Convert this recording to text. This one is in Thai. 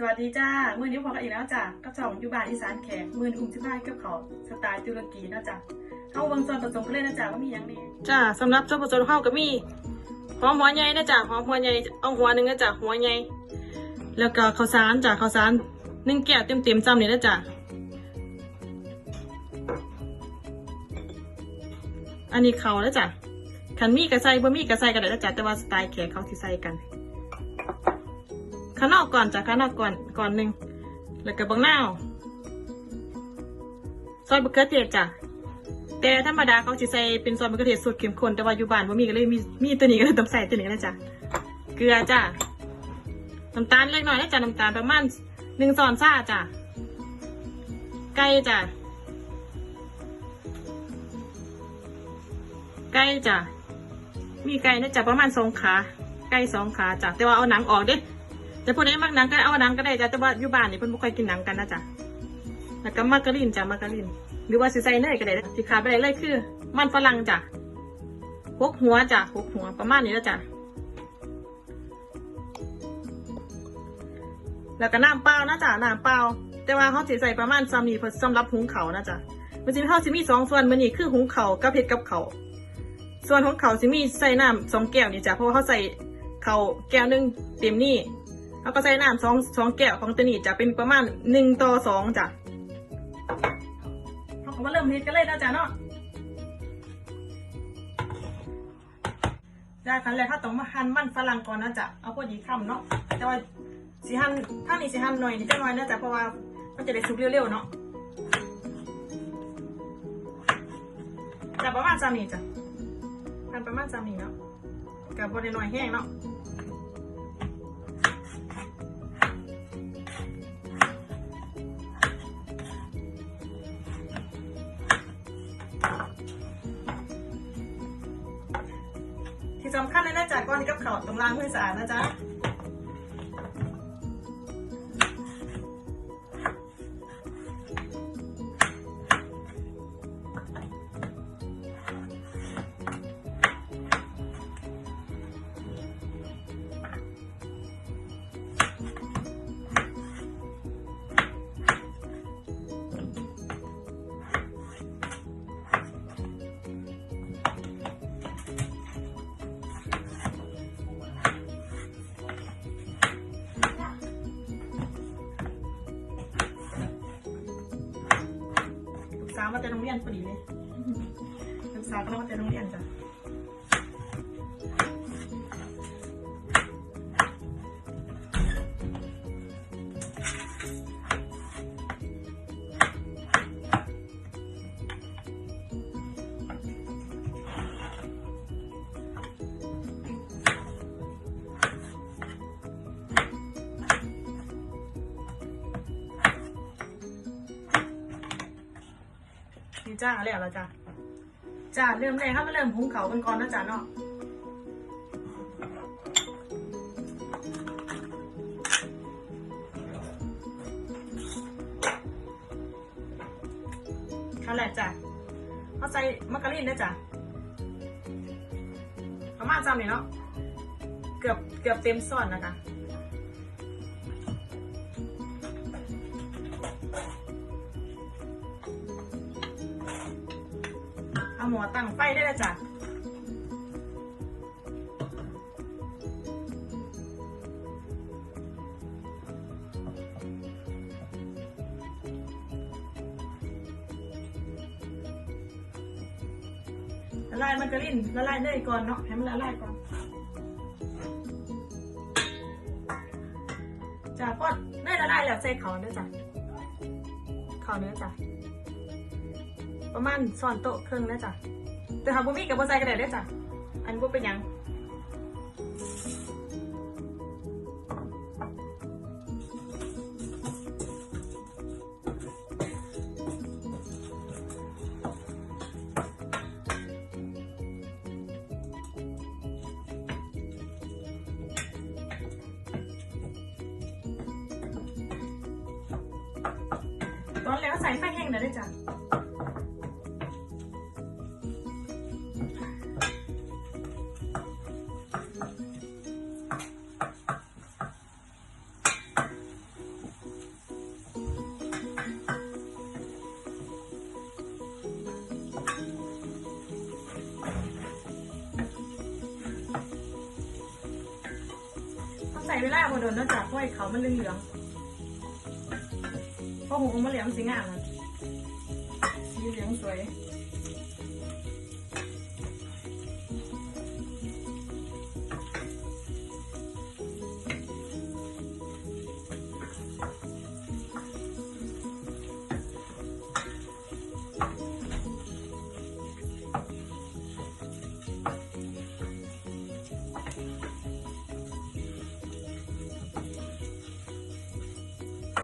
สวัสดีจ้ามื่อนี้พอกันอีกแล้วจ้ะกับช่องยูบานอีสานแขกมือนอุ่มสิบห้ากับเขาสไตล์ตุรกีนะจ้ะเข้าเบิ่งส่วนผสมกันเลยนะจ้ะว่ามีหยังดีจ้าสำหรับส่วนผสมข้าวก็มีหอมหัวใหญ่นะจ้ะหอมหัวใหญ่เอาหัวหนึ่งนะจ้ะหัวใหญ่แล้วก็ข้าวสารจ้ะข้าวสารหนึ่งแก้วเต็มเต็มจำนี่นะจ้ะอันนี้เขาแล้วจ้ะขันมีกระใส่บ่มีกระใส่กันได้นะจ้ะแต่ว่าสไตล์แขกเขาสิใส่กัน ข้างนอกก่อนจ้ะข้างนอกก่อนก่อนหนึ่งแล้วก็บังหน้าซอยบะเขือเทศจ้ะแต่ธรรมดาเขาจะใส่เป็นซอสมะเขือเทศสูตรเข้มข้นแต่ว่าอยู่บ้านว่ามีก็เลยมีมีตัวนี้ก็เลยต้องใส่ตัวนี้นะจ๊ะเกลือจ้ะน้ำตาลเล็กน้อยนะจ๊ะน้ำตาลประมาณหนึ่งช้อนซ่าจ้ะไก่จ้ะไก่จ้ะมีไก่นะจ๊ะประมาณสองขาไก่สองขาจ้ะแต่ว่าเอาหนังออกเด้ แต่พวกนี้มักหนังก็เอาหนังก็ได้จ้ะแต่ว่าอยู่บ้านนี่เพิ่นบ่ค่อยกินหนังกันนะจ๊ะแล้วก็มาการีนจ้ะมาการีนหรือว่าสิใส่เนยก็ได้ที่ขาดไปได้เลยคือ มันฝรั่งจ้ะหกหัวจ้ะหกหัวประมาณนี้แล้วจ้ะแล้วก็น้ำเปล่านะจ้ะน้ำเปล่าแต่ว่าเขาสิใส่ประมาณซ้ำนี่เพื่อสำหรับหุงเขานะจ้ะมันจะมีเขาสิมีสองส่วนมันนี่คือหุงเขากับเผ็ดกับเขาส่วนของเขาวสิมีใส่น้ำสองแก้วนี่จ้ะเพราะว่าเขาใส่เขาแก้วนึงเต็มนี่ เขาก็ใส่น้ำสองสองแก้วของตัวนี้จะเป็นประมาณหนึ่งต่อสองจ้ะเขาก็มาเริ่มเฮ็ดกันเลยนะจ้ะเนาะจ้าขั้นแรกเขาต้องมาหั่นมันฝรั่งก่อนนะจ๊ะเอาพอดีคำเนาะแต่ว่าสิหั่นถ้านี่สิหั่นหน่อยนี่จะหน่อยนะจ๊ะเพราะว่ามันจะได้สุกเร็วๆเนาะจะประมาณสามนี้จ้ะหั่นประมาณสามนี้เนาะกับบริหน่อยแห้งเนาะ ที่สำคัญเลยนะจ๊ะก้อนกับเขาตรงล่างให้สะอาดนะจ๊ะ โรงเรียนพอดีเลยลูกสาวก็มาแต่โรงเรียนจ้ะ จ้าแล้วละจ้ะจ้าเริ่มแรกครับมาเริ่มหุงเขาวกันก่อนนะจ๊ะเนาะขั้นแรกจ้ะเอาใส่มักกะลินนะจ๊ะประมาณจำนี่เนาะเกือบเกือบเต็มส่วนนะคะเอา หมอตั้งไฟได้แล้วจ้ะละลายมันกระลิ่นละลายเนยก่อนเนาะให้มันละลายก่อนจ้ะพอเนยละลายแล้วใส่เขาเนื้อจ้ะเขาเนื้อจ้ะ ประมาณสอนโต๊ะครึ่องนะจ๊ะแต่หาบ่มีกับบ่ใส่ก็ได้เด้จ้ะอันบ่เป็นหยังตอนแรกก็ใส่ไฟแห้งนะเด้จ้ะ โดนนาะจ้ะเพราะให้เขามันเหลืองๆเพราะหูมันเหลืองสีงามอะสีเหลืองสวย